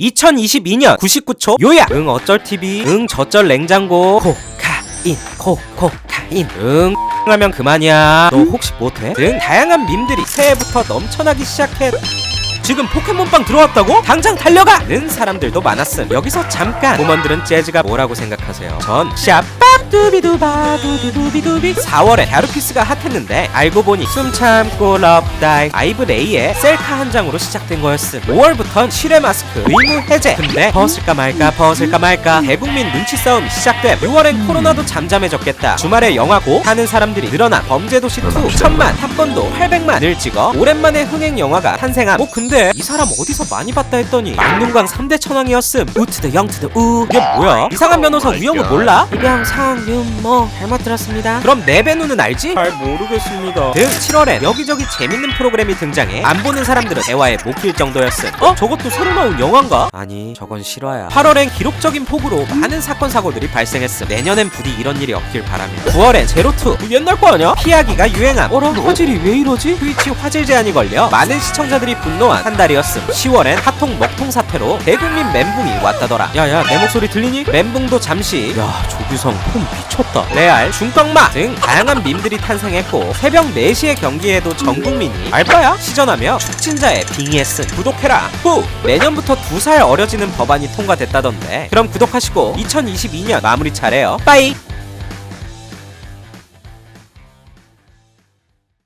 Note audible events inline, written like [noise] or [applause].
2022년 99초 요약. 응 어쩔 TV 응 저쩔 냉장고. 코카인 코코카인. 응 [laughs] 하면 그만이야. 너 혹시 못해? 등 다양한 밈들이 새해부터 넘쳐나기 시작해 지금 포켓몬빵 들어왔다고? 당장 달려가!는 사람들도 많았음. 여기서 잠깐. 부먼들은 재즈가 뭐라고 생각하세요? 전 샤밥 두비두바 두비두비두비. 4월에 갸루피스가 핫했는데 알고 보니 숨 참고 럽다이 아이브 레이의 셀카 한 장으로 시작된 거였음. 5월부턴 실외 마스크 의무 해제. 근데 벗을까 말까 벗을까 말까. 대국민 눈치 싸움이 시작됨 6월엔 코로나도 잠잠해졌겠다. 주말에 영화고 하는 사람들이 늘어나 범죄도시 2 천만 탑건도 800만을 찍어 오랜만에 흥행 영화가 탄생함. 어 근데 이 사람 어디서 많이 봤다 했더니 막눈광 3대 천왕이었음. 우트드 영트드 우. 이게 뭐야? 이상한 변호사 우영우 몰라? 이병 상 윤모 잘못 들었습니다. 그럼 내 배누는 알지? 잘 모르겠습니다. 등 7월엔 여기저기 재밌는 프로그램이 등장해. 안 보는 사람들은 대화에 못낄 정도였음. 어? 저것도 새로 나온 영화인가? 아니 저건 실화야 8월엔 기록적인 폭우로 많은 사건 사고들이 발생했음. 내년엔 부디 이런 일이 없길 바라며. 9월엔 제로투. 그 옛날 거 아니야? 피하기가 유행함. 어라 화질이 왜 이러지? 트위치 화질 제한이 걸려 많은 시청자들이 분노한 한 달이었음. 10월엔 핫통 먹통 사태로 대국민 멘붕이 왔다더라. 야야 내 목소리 들리니? 멘붕도 잠시. 야 조규성 폼 미쳤다. 레알 중떡마 등 다양한 밈들이 탄생했고 새벽 4시의 경기에도 전 국민이 알바야? 시전하며 축진자에 빙의했음 구독해라. 후! 내년부터 두살 어려지는 법안이 통과됐다던데. 그럼 구독하시고 2022년 마무리 차례요. 빠이